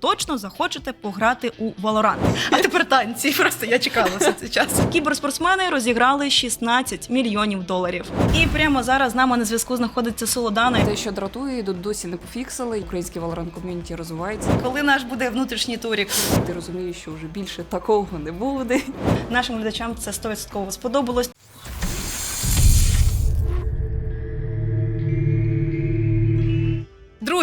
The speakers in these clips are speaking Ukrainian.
точно захочете пограти у Valorant. А тепер танці. Просто я чекала все цей час. Кіберспортсмени розіграли 16 мільйонів доларів. І прямо зараз з нами на зв'язку знаходиться Солодана. Те, що дратує, тут досі не пофіксили. Український Valorant ком'юніті розвивається. Коли наш буде внутрішній турік, Ти розумієш, що вже більше такого не буде. нашим глядачам це 100% сподобалось.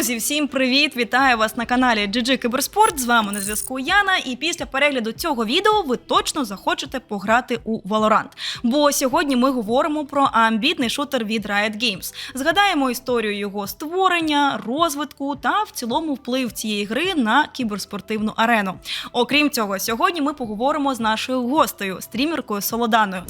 Друзі, всім привіт! Вітаю вас на каналі GG Киберспорт. З вами на зв'язку Яна. І після перегляду цього відео ви точно захочете пограти у Valorant. Бо сьогодні ми говоримо про амбітний шутер від Riot Games. Згадаємо історію його створення, розвитку та в цілому вплив цієї гри на кіберспортивну арену. Окрім цього, сьогодні ми поговоримо з нашою гостею, стрімеркою Солоданою.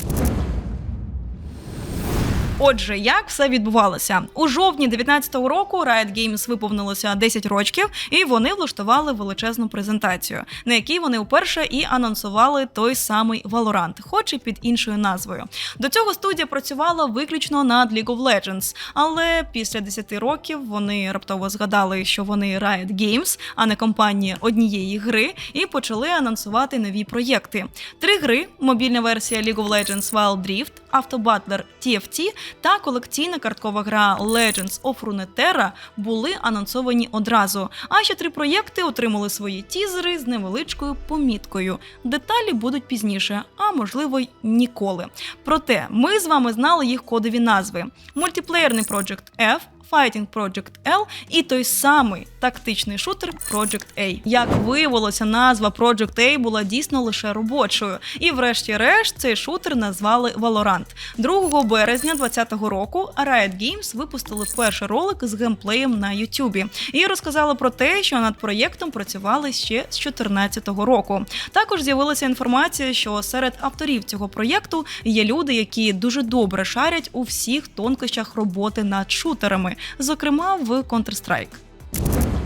Отже, як все відбувалося у жовтні 19-го року Riot Games виповнилося 10 років, і вони влаштували величезну презентацію, на якій вони вперше і анонсували той самий Valorant, хоч і під іншою назвою. До цього студія працювала виключно над League of Legends, але після 10 років вони раптово згадали, що вони Riot Games, а не компанія однієї гри, і почали анонсувати нові проєкти. Три гри: мобільна версія League of Legends Wild Rift, автобатлер TFT та колекційна карткова гра Legends of Runeterra були анонсовані одразу. А ще три проєкти отримали свої тізери з невеличкою поміткою. Деталі будуть пізніше, а можливо й ніколи. Проте ми з вами знали їх кодові назви: мультиплеєрний Project F. Fighting Project L і той самий тактичний шутер Project A. Як виявилося, назва Project A була дійсно лише робочою. І, врешті-решт, цей шутер назвали Valorant. 2 березня 2020 року Riot Games випустили перший ролик з геймплеєм на Ютубі і розказали про те, що над проєктом працювали ще з 2014 року. Також з'явилася інформація, що серед авторів цього проєкту є люди, які дуже добре шарять у всіх тонкощах роботи над шутерами, зокрема в Counter-Strike.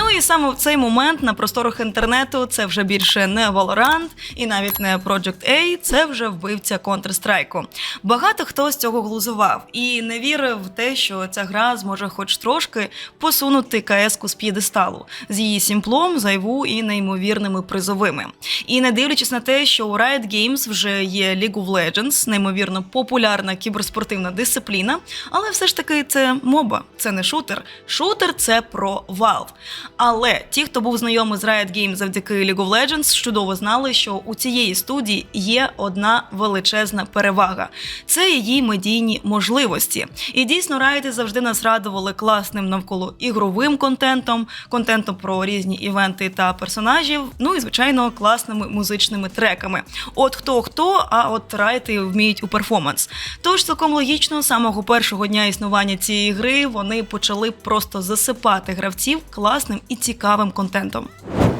Ну і саме в цей момент на просторах інтернету це вже більше не Valorant і навіть не Project A, це вже вбивця Counter-Strike. Багато хто з цього глузував і не вірив в те, що ця гра зможе хоч трошки посунути КС-ку з п'єдесталу з її сімплом, зайву і неймовірними призовими. І не дивлячись на те, що у Riot Games вже є League of Legends, неймовірно популярна кіберспортивна дисципліна, але все ж таки це моба, це не шутер. Шутер це про Valve. Але ті, хто був знайомий з Riot Games завдяки League of Legends, чудово знали, що у цієї студії є одна величезна перевага це її медійні можливості. І дійсно Riot завжди нас радували класним навколо ігровим контентом, контентом про різні івенти та персонажів. Ну і звичайно, класними музичними треками. От хто хто, а от райти вміють у перформанс. Тож цілком логічно, з самого першого дня існування цієї гри вони почали просто засипати гравців класним і цікавим контентом.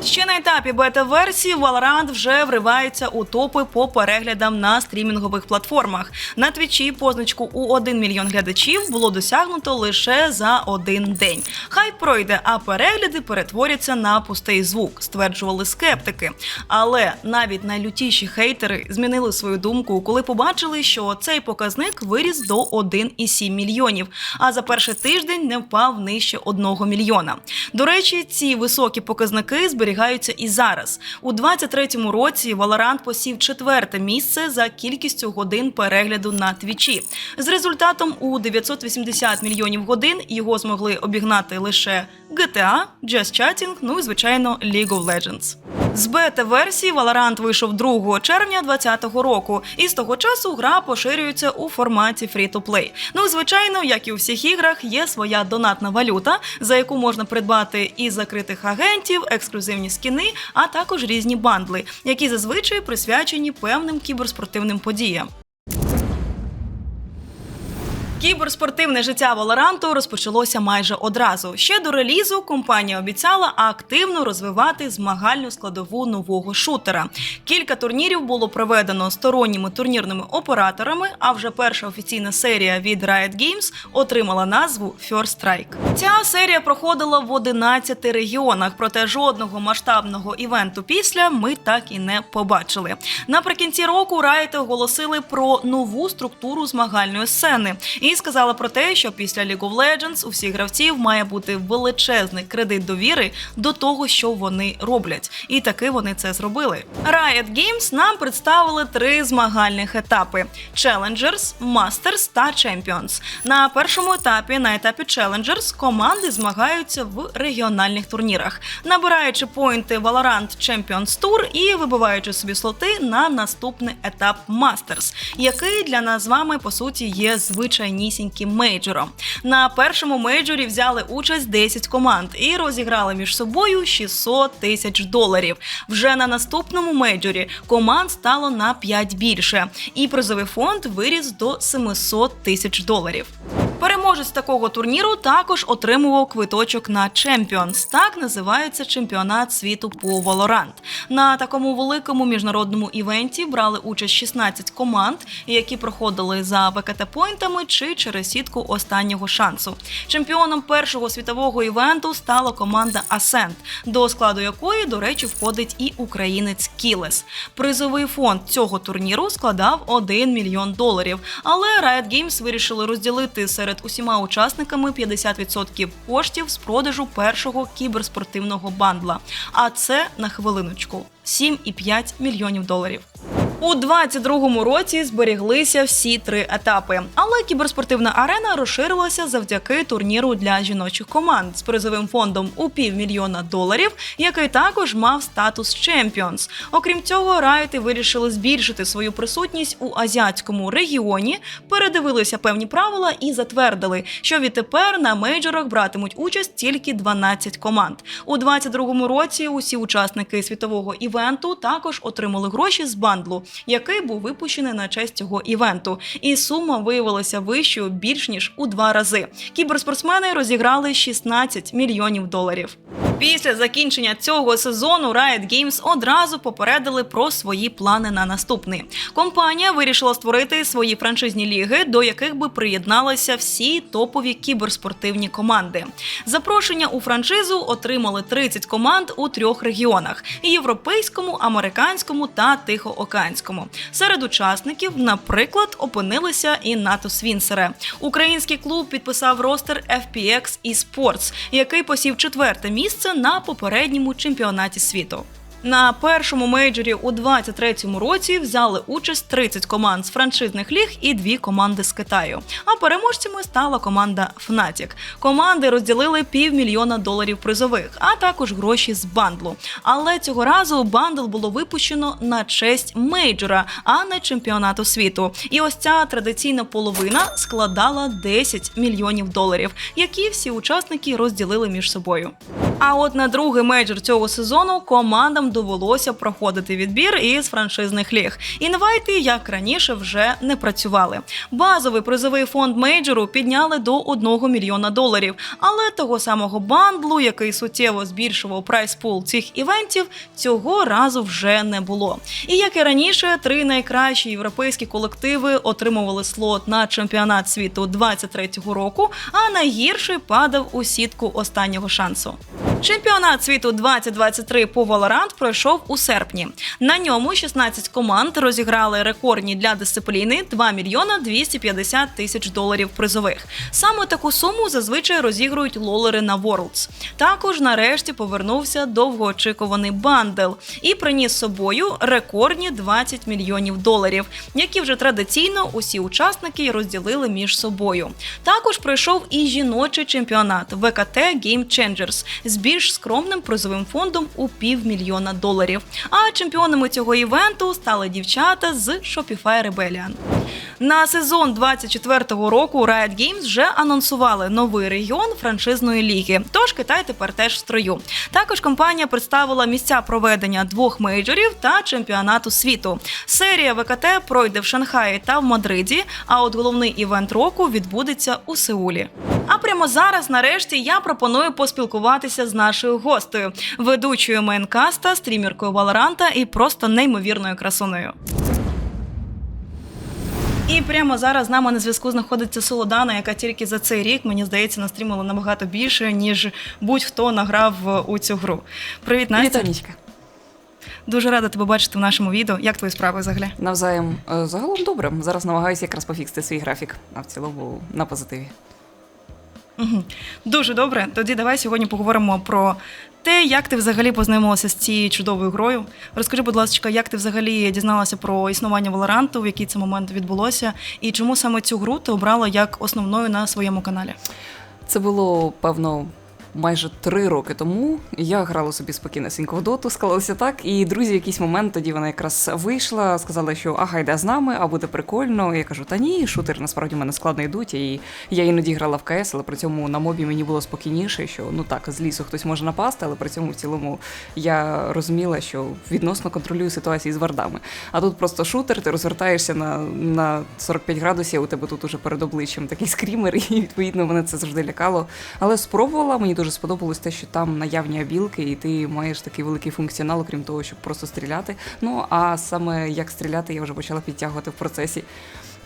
Ще на етапі бета-версії Valorant вже вривається у топи по переглядам на стрімінгових платформах. На твічі позначку у 1 мільйон глядачів було досягнуто лише за один день. Хай пройде, а перегляди перетворяться на пустий звук, стверджували скептики. Але навіть найлютіші хейтери змінили свою думку, коли побачили, що цей показник виріс до 1,7 мільйонів, а за перший тиждень не впав нижче 1 мільйона. До речі, ці високі показники зберігаються і зараз. У 23-му році Valorant посів четверте місце за кількістю годин перегляду на твічі. З результатом у 980 мільйонів годин його змогли обігнати лише GTA, Just Chatting, ну і звичайно League of Legends. З бета-версії Valorant вийшов 2 червня 2020 року, і з того часу гра поширюється у форматі free-to-play. Ну звичайно, як і у всіх іграх, є своя донатна валюта, за яку можна придбати і закритих агентів, ексклюзивні скіни, а також різні бандли, які зазвичай присвячені певним кіберспортивним подіям. Кіберспортивне життя Валоранту розпочалося майже одразу. Ще до релізу компанія обіцяла активно розвивати змагальну складову нового шутера. Кілька турнірів було проведено сторонніми турнірними операторами. А вже перша офіційна серія від Riot Games отримала назву First Strike. Ця серія проходила в 11 регіонах, проте жодного масштабного івенту після ми так і не побачили. Наприкінці року Riot оголосили про нову структуру змагальної сцени. І сказала про те, що після League of Legends у всіх гравців має бути величезний кредит довіри до того, що вони роблять. І таки вони це зробили. Riot Games нам представили три змагальних етапи: Challengers, Masters та Champions. На першому етапі, на етапі Challengers, команди змагаються в регіональних турнірах, набираючи поінти Valorant Champions Tour і вибиваючи собі слоти на наступний етап Masters, який для нас з вами по суті є звичайнісіньким мейджором. На першому мейджорі взяли участь 10 команд і розіграли між собою 600 тисяч доларів. Вже на наступному мейджорі команд стало на 5 більше, і призовий фонд виріс до 700 тисяч доларів. Переможець такого турніру також отримував квиточок на Champions. Так називається чемпіонат світу по Valorant. На такому великому міжнародному івенті брали участь 16 команд, які проходили за ВКТ поінтами чи через сітку останнього шансу. Чемпіоном першого світового івенту стала команда Ascent, до складу якої, до речі, входить і українець Кілес. Призовий фонд цього турніру складав 1 мільйон доларів. Але Riot Games вирішили розділити серед усіма учасниками 50% коштів з продажу першого кіберспортивного бандла. А це на хвилиночку 7,5 мільйонів доларів. У 22-му році зберіглися всі три етапи, але кіберспортивна арена розширилася завдяки турніру для жіночих команд з призовим фондом у півмільйона доларів, який також мав статус Champions. Окрім цього, райти вирішили збільшити свою присутність у азіатському регіоні, передивилися певні правила і затвердили, що відтепер на мейджорах братимуть участь тільки 12 команд. У 22-му році усі учасники світового івенту також отримали гроші з бандлу, який був випущений на честь цього івенту. І сума виявилася вищою більш ніж у два рази. Кіберспортсмени розіграли 16 мільйонів доларів. Після закінчення цього сезону Riot Games одразу попередили про свої плани на наступний. Компанія вирішила створити свої франшизні ліги, до яких би приєдналися всі топові кіберспортивні команди. Запрошення у франшизу отримали 30 команд у трьох регіонах: європейському, американському та тихоокеанському. Серед учасників, наприклад, опинилися і НАТО Свінсере. Український клуб підписав ростер FPX eSports, який посів четверте місце на попередньому чемпіонаті світу. На першому мейджорі у 23-му році взяли участь 30 команд з франшизних ліг і дві команди з Китаю. А переможцями стала команда Fnatic. Команди розділили півмільйона доларів призових, а також гроші з бандлу. Але цього разу бандл було випущено на честь мейджора, а не чемпіонату світу. І ось ця традиційна половина складала 10 мільйонів доларів, які всі учасники розділили між собою. А от на другий мейджор цього сезону командам довелося проходити відбір із франшизних ліг. Інвайти, як раніше, вже не працювали. Базовий призовий фонд мейджору підняли до 1 мільйона доларів, але того самого бандлу, який суттєво збільшував прайс-пул цих івентів, цього разу вже не було. І як і раніше, три найкращі європейські колективи отримували слот на чемпіонат світу 23-го року, а найгірший падав у сітку останнього шансу. Чемпіонат світу 2023 по Valorant пройшов у серпні. На ньому 16 команд розіграли рекордні для дисципліни 2 мільйона 250 тисяч доларів призових. Саме таку суму зазвичай розігрують лолери на Worlds. Також нарешті повернувся довгоочікуваний бандел і приніс з собою рекордні 20 мільйонів доларів, які вже традиційно усі учасники розділили між собою. Також пройшов і жіночий чемпіонат ВКТ Game Changers з більш скромним призовим фондом у півмільйона доларів. А чемпіонами цього івенту стали дівчата з Shopify Rebellion. На сезон 24-го року Riot Games вже анонсували новий регіон франшизної ліги. Тож Китай тепер теж в строю. Також компанія представила місця проведення двох мейджорів та чемпіонату світу. Серія ВКТ пройде в Шанхаї та в Мадриді. А от головний івент року відбудеться у Сеулі. А прямо зараз, нарешті, я пропоную поспілкуватися з нашою гостею, ведучою мейнкаста, стрімеркою Валоранта і просто неймовірною красуною. І прямо зараз з нами на зв'язку знаходиться Солодана, яка тільки за цей рік, мені здається, настрімила набагато більше, ніж будь-хто награв у цю гру. Привіт, Настя. Вітанічка. Дуже рада тебе бачити в нашому відео. Як твої справи взагалі? Навзаєм Е, загалом добре. Зараз намагаюся якраз пофіксити свій графік, а в цілому на позитиві. Дуже добре. Тоді давай сьогодні поговоримо про те, як ти взагалі познайомилася з цією чудовою грою. Розкажи, будь ласка, як ти взагалі дізналася про існування Валоранту, в який це момент відбулося, і чому саме цю гру ти обрала як основною на своєму каналі? Це було певно. Майже три роки тому я грала собі спокійнесенько в доту, склалося так. І друзі, в якийсь момент тоді вона якраз вийшла, сказала, що ага, йде з нами, а буде прикольно. Я кажу, та ні, шутери насправді в мене складно йдуть. І я іноді грала в КС, але при цьому на мобі мені було спокійніше, що ну так, з лісу хтось може напасти, але при цьому в цілому я розуміла, що відносно контролюю ситуації з вардами. А тут просто шутер, ти розвертаєшся на, на 45 градусів, у тебе тут уже перед обличчям такий скрімер, і відповідно мене це завжди лякало. Але спробувала, мені дуже сподобалось те, що там наявні абілки, і ти маєш такий великий функціонал, окрім того, щоб просто стріляти. Ну а саме як стріляти, я вже почала підтягувати в процесі.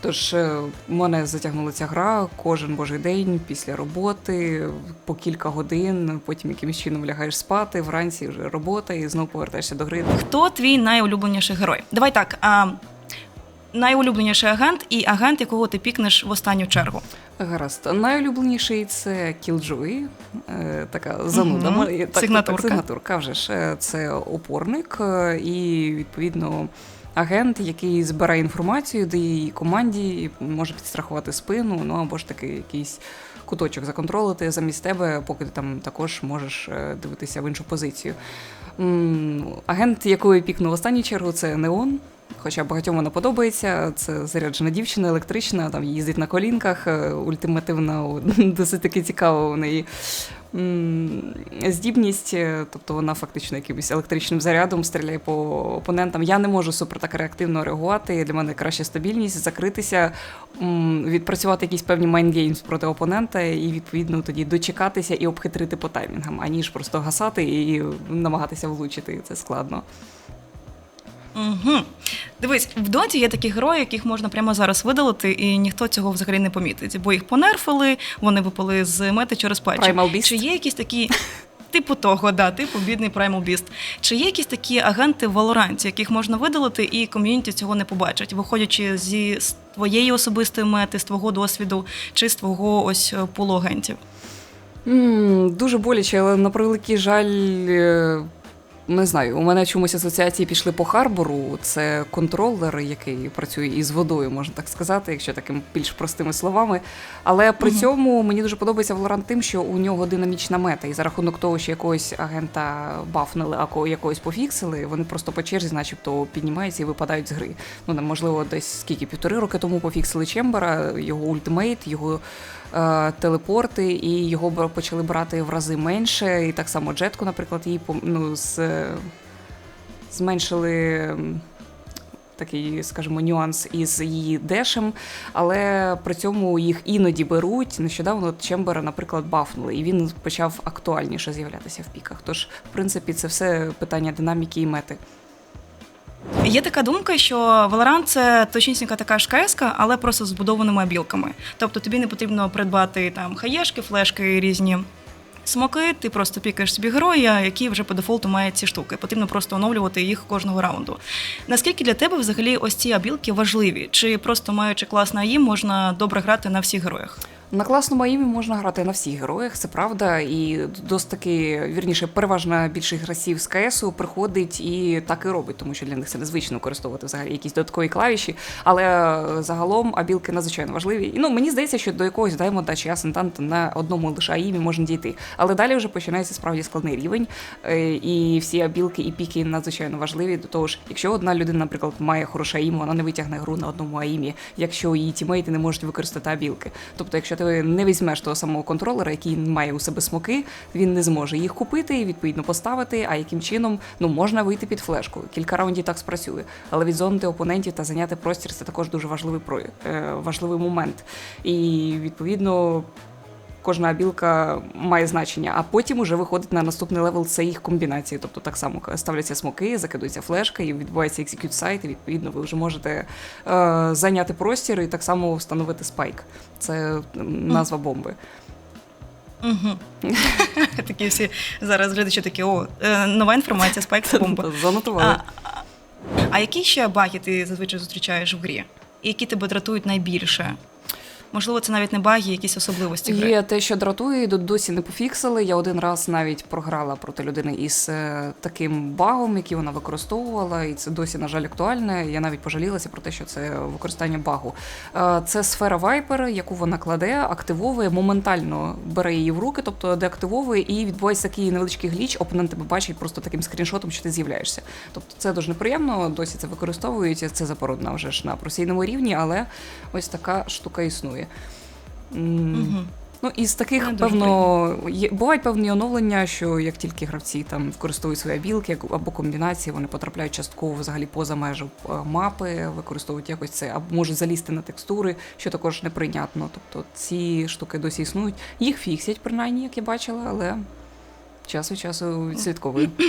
Тож е, мене затягнула ця гра кожен божий день після роботи, по кілька годин, потім якимось чином лягаєш спати, вранці вже робота і знову повертаєшся до гри. Хто твій найулюбленіший герой? Давай так. А, найулюбленіший агент і агент, якого ти пікнеш в останню чергу. Гаразд. Найулюбленіший це Killjoy, е, така зануда. М- так, Сигнатурка. Так, сигнатурка вже ж. Е, Це опорник е, і, відповідно, агент, який збирає інформацію, дає її команді, може підстрахувати спину, ну або ж таки якийсь куточок законтролити замість тебе, поки ти там також можеш дивитися в іншу позицію. Агент, якого я пікнув в останню чергу, це Неон. Хоча багатьом вона подобається. Це заряджена дівчина, електрична, там їздить на колінках, е, ультимативна, досить таки цікава у неї здібність, е, тобто вона фактично якимось електричним зарядом стріляє по опонентам. Я не можу супер так реактивно реагувати. Для мене краще стабільність, закритися, відпрацювати якісь певні майнгеймс проти опонента, і відповідно тоді дочекатися і обхитрити по таймінгам, аніж просто гасати і намагатися влучити. Це складно. Угу. Дивись, в доті є такі герої, яких можна прямо зараз видалити, і ніхто цього взагалі не помітить, бо їх понерфили, вони випали з мети через патчі. Primal Beast? Чи є якісь такі. Типу того, да, типу бідний Primal Beast. Чи є якісь такі агенти в Valorant, яких можна видалити, і ком'юніті цього не побачить, виходячи зі з твоєї особистої мети, з твого досвіду, чи з твого ось е, пулу агентів? М, Дуже боляче, але на превеликий жаль. е, Не знаю, у мене чомусь асоціації пішли по Харбору. Це контролер, який працює із водою, можна так сказати, якщо таким більш простими словами. Але при Мгм. цьому мені дуже подобається Valorant тим, що у нього динамічна мета, і за рахунок того, що якогось агента бафнули, а якогось пофіксили, вони просто по черзі, начебто, піднімаються і випадають з гри. Ну, можливо, десь скільки півтори роки тому пофіксили Чембера, його ультимейт, його телепорти, і його почали брати в рази менше. І так само джетку, наприклад, її ну, з, зменшили. Такий, скажімо, нюанс із її дешем, але при цьому їх іноді беруть. Нещодавно Чембера, наприклад, бафнули, і він почав актуальніше з'являтися в піках. Тож, в принципі, це все питання динаміки і мети. Є така думка, що Valorant – це точнісінька така ж КС, але просто з збудованими абілками. Тобто тобі не потрібно придбати там хаєшки, флешки різні. Смоки, ти просто пікаєш собі героя, який вже по дефолту має ці штуки. Потрібно просто оновлювати їх кожного раунду. Наскільки для тебе взагалі ось ці абілки важливі? Чи просто маючи класний АІМ, можна добре грати на всіх героях? На класному аїмі можна грати на всіх героях, це правда, і досить таки, вірніше, переважна більшість гравців з КСу приходить і так і робить, тому що для них це незвично використовувати взагалі якісь додаткові клавіші. Але е, загалом абілки надзвичайно важливі. І ну мені здається, що до якогось даймонда чи асентанта на одному лише аїмі можна дійти. Але далі вже починається справді складний рівень, е, і всі абілки і піки надзвичайно важливі. До того ж, якщо одна людина, наприклад, має хороше аїм, вона не витягне гру на одному аїмі, якщо її тімейти не можуть використати абілки. Тобто, якщо ти не візьмеш того самого контролера, який має у себе смоки, він не зможе їх купити і відповідно поставити. А яким чином ну можна вийти під флешку? Кілька раундів так спрацює, але відзонити опонентів та зайняти простір це також дуже важливий про е, важливий момент. І відповідно. Кожна білка має значення, а потім уже виходить на наступний левел це їх комбінації. Тобто так само ставляться смоки, закидується флешка і відбувається екзекют сайт, і відповідно ви вже можете е, зайняти простір і так само встановити спайк. Це назва бомби. Угу. такі всі зараз глядачі такі, о, е, нова інформація, спайк бомба. Занотували. А, а які ще баги ти зазвичай зустрічаєш в грі? Які тебе дратують найбільше? Можливо, це навіть не баги, якісь особливості гри. Є те, що дратує, до- досі не пофіксили. Я один раз навіть програла проти людини із е, таким багом, який вона використовувала, і це досі, на жаль, актуальне. Я навіть пожалілася про те, що це використання багу. Е, Це сфера Viper, яку вона кладе, активовує, моментально бере її в руки, тобто деактивовує, і відбувається такий невеличкий гліч, опонент тебе бачить просто таким скріншотом, що ти з'являєшся. Тобто це дуже неприємно, досі це використовують. Це заборонено вже ж на професійному рівні, але ось така штука існує. Угу. Ну, із таких, Не певно, є, бувають певні оновлення, що як тільки гравці там використовують свої білки або комбінації, вони потрапляють частково взагалі поза межу е, мапи, використовують якось це, або можуть залізти на текстури, що також неприйнятно. Тобто ці штуки досі існують. Їх фіксять, принаймні, як я бачила, але час від часу відслідковую.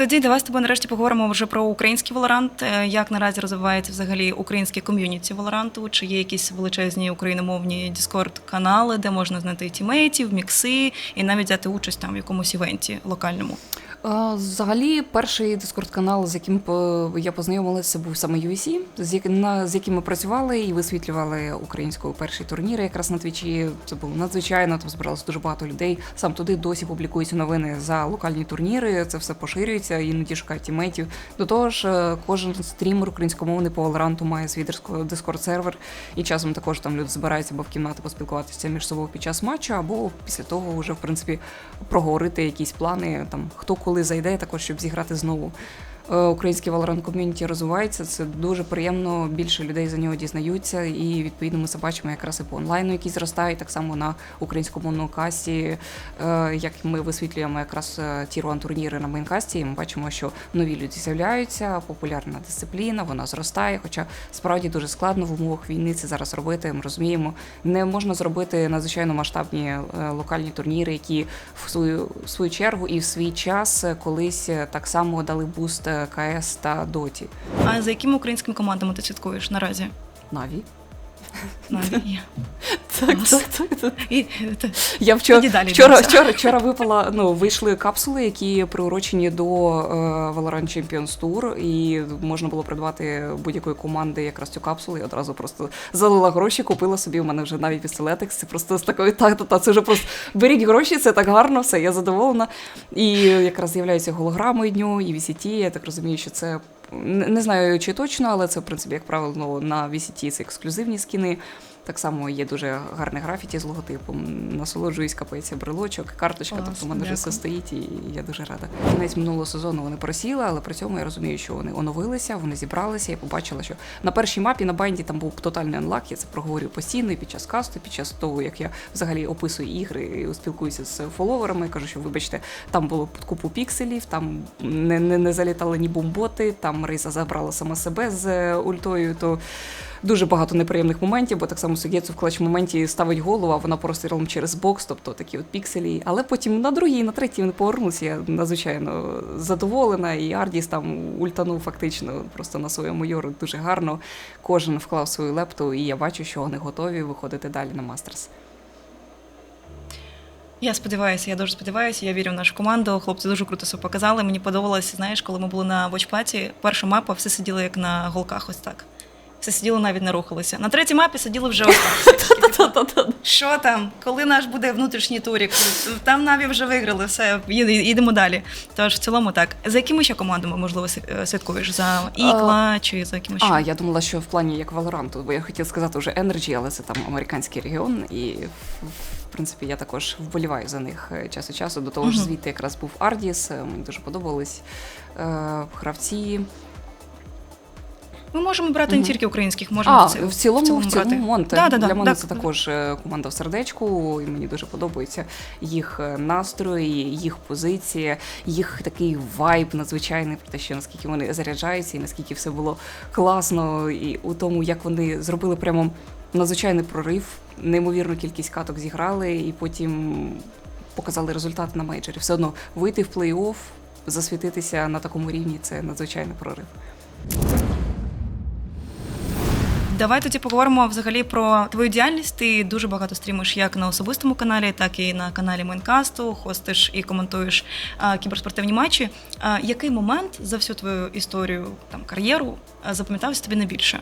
Тоді давай з тобою нарешті поговоримо вже про український Valorant. Е, Як наразі розвивається взагалі українське ком'юніті Волоранту? Чи є якісь величезні україномовні дискорд канали, де можна знайти тімейтів, мікси і навіть взяти участь там в якомусь івенті локальному? Взагалі, перший дискорд-канал, з яким я познайомилася, був саме UVC, з яким, ми працювали і висвітлювали українську перший турнір якраз на твічі. Це було надзвичайно, там збиралося дуже багато людей. Сам туди досі публікуються новини за локальні турніри, це все поширюється, іноді шукають тіметів. До того ж, е, кожен стрімер українськомовний по Valorant має свій дискорд-сервер, і часом також там люди збираються або в кімнати поспілкуватися між собою під час матчу, або після того вже в принципі проговорити якісь плани, там хто коли зайде, також щоб зіграти знову. Е, Український Valorant ком'юніті розвивається. Це дуже приємно. Більше людей за нього дізнаються, і відповідно ми це бачимо якраз і по онлайну, який зростає, так само на українськомовному касті. Е, Як ми висвітлюємо якраз ті руан турніри на мейнкасті, і ми бачимо, що нові люди з'являються, популярна дисципліна, вона зростає. Хоча справді дуже складно в умовах війни це зараз робити. Ми розуміємо, не можна зробити надзвичайно масштабні е, локальні турніри, які в свою в свою чергу і в свій час е, колись е, так само дали буст е, КС та Доті. А за якими українськими командами ти слідкуєш наразі? Наві. Так, так, так. І та- Я вчора, Тоді далі вчора, вчора, вчора випала, ну, вийшли капсули, які приурочені до е, Valorant Champions Tour, і можна було придбати будь-якої команди якраз цю капсулу. Я одразу просто залила гроші, купила собі. У мене вже навіть пістолетик. Це просто з такої так, та, та, це вже просто беріть гроші, це так гарно, все, я задоволена. І якраз з'являються голограми дню і VCT. Я так розумію, що це. Не знаю чи точно, але це в принципі, як правило, на VCT це ексклюзивні скіни. Так само є дуже гарне графіті з логотипом. Насолоджуюсь, капається брелочок, карточка. Клас, тобто в мене вже все стоїть, і я дуже рада. Кінець минулого сезону вони просіли, але при цьому я розумію, що вони оновилися, вони зібралися. Я побачила, що на першій мапі на банді там був тотальний анлак. Я це проговорюю постійно і під час касту, під час того, як я взагалі описую ігри і спілкуюся з фоловерами. Кажу, що вибачте, там було купу пікселів, там не, не, не залітали ні бомботи, там Рейза забрала сама себе з е, ультою. То дуже багато неприємних моментів, бо так само Сугєцу в клач моменті ставить голову, а вона прострілом через бокс, тобто такі от пікселі. Але потім на другій, на третій вони повернулися. Я надзвичайно задоволена. І Ардіс там ультанув фактично просто на своєму йору дуже гарно. Кожен вклав свою лепту, і я бачу, що вони готові виходити далі на мастерс. Я сподіваюся, я дуже сподіваюся, я вірю в нашу команду. Хлопці дуже круто себе показали. Мені подобалося, знаєш, коли ми були на вочпаті, перша мапа, все сиділи як на голках, ось так. Все сиділи, навіть не рухалися. На третій мапі сиділи вже. Що там? Коли наш буде внутрішній турік? Там Наві вже виграли, все, їд- їдемо далі. Тож в цілому так. За якими ще командами, можливо, е, слідкуєш? За Ікла чи за якимось? А, я думала, що в плані як Valorant, бо я хотіла сказати вже Energy, але це там американський регіон, і в- принципі я також вболіваю за них е, час від часу. До того ж, звідти якраз був Ардіс, е, мені дуже подобались гравці. Ми можемо брати не тільки українських, можемо А, в ці- в цілому, в цілому брати. Монте. Да, да, да, Для мене да. це також е, команда в сердечку, і мені дуже подобається їх е, настрої, їх позиція, їх такий вайб надзвичайний про те, що наскільки вони заряджаються, і наскільки все було класно, і у тому, як вони зробили прямо надзвичайний прорив, неймовірну кількість каток зіграли, і потім показали результати на мейджорі. Все одно вийти в плей-офф, засвітитися на такому рівні це надзвичайний прорив. Давай тоді поговоримо взагалі про твою діяльність. Ти дуже багато стрімиш як на особистому каналі, так і на каналі Майнкасту, хостиш і коментуєш а, кіберспортивні матчі. А, який момент за всю твою історію там кар'єру запам'ятався тобі найбільше?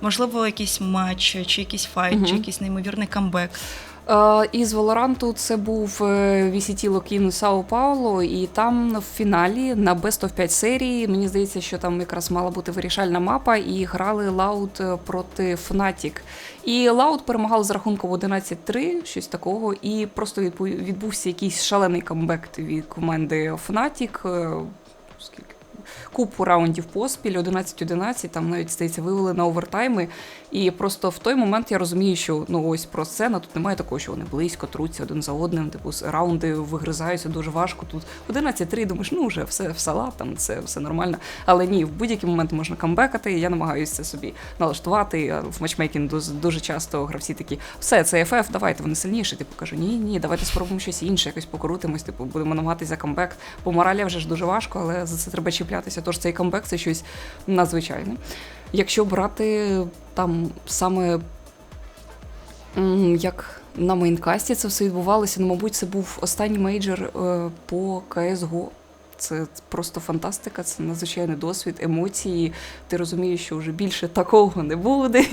Можливо, якийсь матч, чи якийсь файт, угу. чи якийсь неймовірний камбек. Е, Із Valorant це був е, VCT Локін Сао Пауло, і там в фіналі на Best of 5 серії, мені здається, що там якраз мала бути вирішальна мапа, і грали Лаут проти Fnatic. І Лаут перемагав з рахунком 11-3, щось такого, і просто відбу- відбувся якийсь шалений камбек від команди Fnatic. е, Скільки? Купу раундів поспіль, 11-11, там навіть здається, вивели на овертайми. І просто в той момент я розумію, що ну ось про сцена тут немає такого, що вони близько труться один за одним. Типу раунди вигризаються дуже важко. Тут 11-3, думаєш, ну вже все в салат, там це все нормально. Але ні, в будь-який момент можна камбекати. Я намагаюся це собі налаштувати. В матчмейкінг дуже, дуже часто гравці такі, все, це FF, давайте вони сильніші. Типу кажу, ні, ні, давайте спробуємо щось інше, якось покрутимось. Типу, будемо намагатися камбек. По моралі вже ж дуже важко, але за це треба чіплятися. Тож цей камбек це щось надзвичайне. Якщо брати там саме як на мейнкасті це все відбувалося, ну, мабуть, це був останній мейджор е, по CSGO. Це просто фантастика, це надзвичайний досвід, емоції. Ти розумієш, що вже більше такого не буде.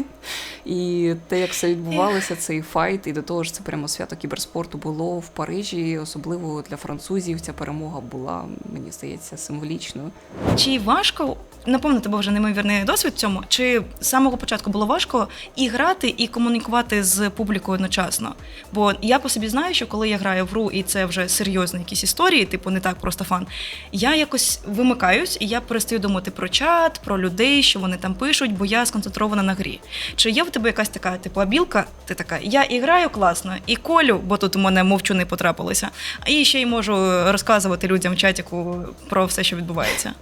І те, як все відбувалося, цей файт, і до того ж, це прямо свято кіберспорту було в Парижі. Особливо для французів ця перемога була, мені здається, символічною. Чи важко напевно, тебе вже неймовірний досвід в цьому? Чи з самого початку було важко і грати, і комунікувати з публікою одночасно? Бо я по собі знаю, що коли я граю в гру, і це вже серйозні якісь історії, типу не так просто фан, я якось вимикаюсь і я перестаю думати про чат, про людей, що вони там пишуть, бо я сконцентрована на грі. Чи є в тебе якась така типу абілка? Ти така, я і граю класно, і колю, бо тут у мене мовчуни потрапилися, і ще й можу розказувати людям в чатіку про все, що відбувається.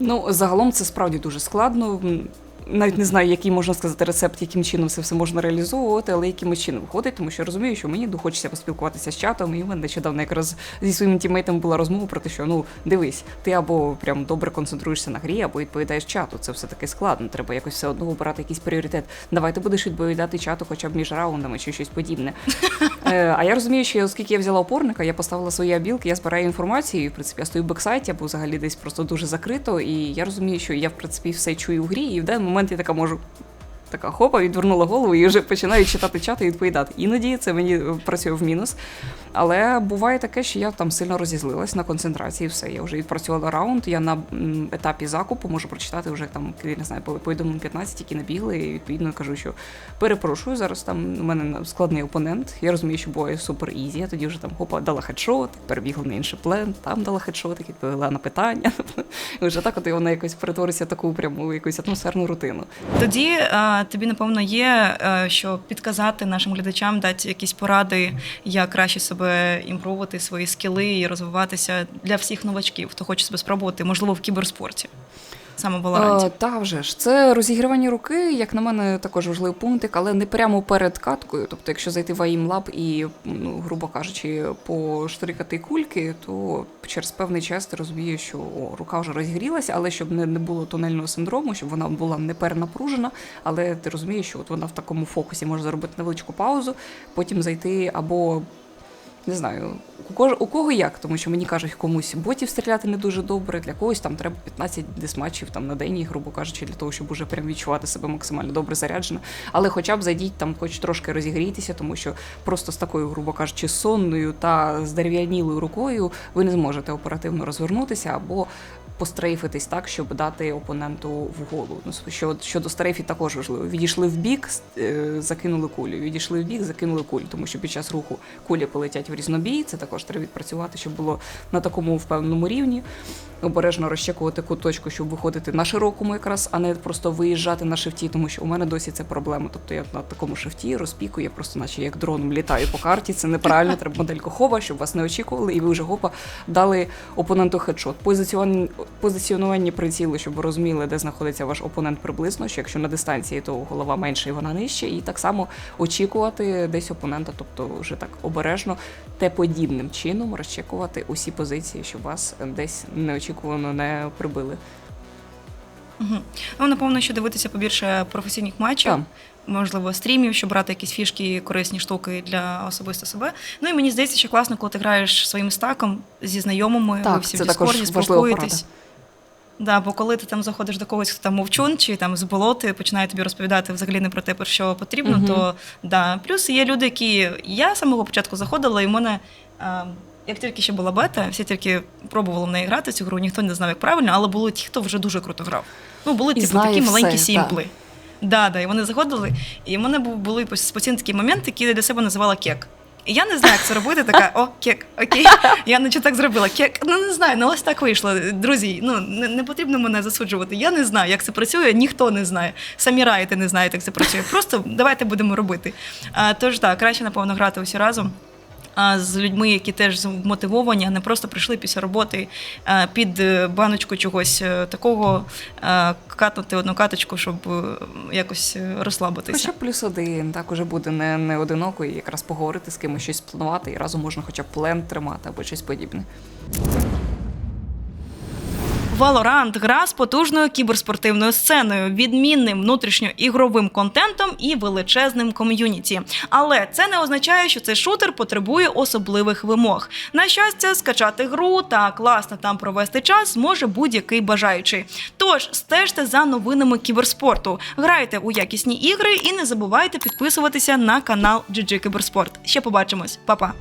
Ну, загалом це справді дуже складно. Навіть не знаю, який можна сказати рецепт, яким чином це все можна реалізовувати, але якимось чином виходить, тому що розумію, що мені хочеться поспілкуватися з чатом. І в мене нещодавно якраз зі своїм тімейтом була розмова про те, що ну дивись, ти або прям добре концентруєшся на грі, або відповідаєш чату. Це все таки складно. Треба якось все одно обирати якийсь пріоритет. Давай ти будеш відповідати чату, хоча б між раундами чи щось подібне. Е, А я розумію, що оскільки я взяла опорника, я поставила свої абілки, я збираю інформацію, і в принципі я стою в бексайті або взагалі десь просто дуже закрито. І я розумію, що я в принципі все чую в грі, і в даний момент я така можу. Така хопа, відвернула голову і вже починаю читати чати і відповідати. Іноді це мені працює в мінус. Але буває таке, що я там сильно розізлилась на концентрації. Все, я вже відпрацювала раунд. Я на етапі закупу можу прочитати вже там, не знаю, по повідомлень 15, які набігли, і відповідно кажу, що перепрошую, зараз там у мене складний опонент. Я розумію, що буває супер ізі. Я тоді вже там хопа дала хедшот, перебігла на інший плен, там дала хедшот, відповіла на питання. І вже так, от і вона якось перетвориться в таку пряму якусь атмосферну рутину. Тоді е, тобі напевно є е, що підказати нашим глядачам, дати якісь поради, як краще себе імпровувати, свої скіли і розвиватися для всіх новачків, хто хоче себе спробувати, можливо, в кіберспорті. Саме Валоранті. Та вже ж це розігрівання руки, як на мене, також важливий пунктик, але не прямо перед каткою. Тобто, якщо зайти в AIM Lab і, ну, грубо кажучи, поштрикати кульки, то через певний час ти розумієш, що о, рука вже розігрілася, але щоб не, не було тонельного синдрому, щоб вона була не перенапружена, але ти розумієш, що от вона в такому фокусі може зробити невеличку паузу, потім зайти або не знаю, у кого, у кого як, тому що мені кажуть, комусь ботів стріляти не дуже добре, для когось там треба 15 дисматчів там на день, грубо кажучи, для того, щоб уже прям відчувати себе максимально добре заряджено. Але хоча б зайдіть там, хоч трошки розігрійтеся, тому що просто з такою, грубо кажучи, сонною та здерев'янілою рукою ви не зможете оперативно розвернутися або пострейфитись так, щоб дати опоненту в голову. Ну, що, щодо стрейфів також важливо. Відійшли в бік, е, закинули кулю. Відійшли в бік, закинули кулю, тому що під час руху кулі полетять в різнобій. Це також треба відпрацювати, щоб було на такому впевненому рівні. Обережно розчекувати куточку, щоб виходити на широкому якраз, а не просто виїжджати на шифті, тому що у мене досі це проблема. Тобто я на такому шифті розпікую, я просто наче як дроном літаю по карті. Це неправильно, треба модельку хоба, щоб вас не очікували, і ви вже гопа дали опоненту хедшот. Позиціон... Позиціонування прицілу, щоб ви розуміли, де знаходиться ваш опонент приблизно, що якщо на дистанції, то голова менша і вона нижче, і так само очікувати десь опонента, тобто вже так обережно, те подібним чином розчекувати усі позиції, щоб вас десь неочікувано не прибили. Угу. Ну, напевно, що дивитися побільше професійних матчів. Так. Можливо, стрімів, щоб брати якісь фішки, корисні штуки для особисто себе. Ну і мені здається, що класно, коли ти граєш своїм стаком зі знайомими, ви всі це в Діскорді спілкуєтесь. Да, бо коли ти там заходиш до когось, хто там мовчун, чи там з болоти починає тобі розповідати взагалі не про те, про що потрібно, Мгм. то да. Плюс є люди, які я з самого початку заходила, і в мене. А, як тільки ще була бета, всі тільки пробували в неї грати цю гру, ніхто не знав, як правильно, але були ті, хто вже дуже круто грав. Ну, були типу, такі все, маленькі так. Да, да, і вони заходили, і в мене був були пос- постійно такі моменти, які я для себе називала кек. І я не знаю, як це робити. Така, о, кек, окей. Я наче так зробила. Кек, ну не знаю, ну ось так вийшло. Друзі, ну не, не потрібно мене засуджувати. Я не знаю, як це працює, ніхто не знає. Самі раїти не знають, як це працює. Просто давайте будемо робити. А, тож так, краще, напевно, грати усі разом. А з людьми, які теж мотивовані, а не просто прийшли після роботи е, під е, баночку чогось е, такого, катнути одну каточку, щоб якось розслабитися. Хоча плюс один, так уже буде не, не одиноко і якраз поговорити з кимось щось планувати, і разом можна хоча б плен тримати або щось подібне. Valorant – гра з потужною кіберспортивною сценою, відмінним внутрішньоігровим контентом і величезним ком'юніті. Але це не означає, що цей шутер потребує особливих вимог. На щастя, скачати гру та класно там провести час зможе будь-який бажаючий. Тож стежте за новинами кіберспорту, грайте у якісні ігри і не забувайте підписуватися на канал GG Кіберспорт. Ще побачимось, Па-па!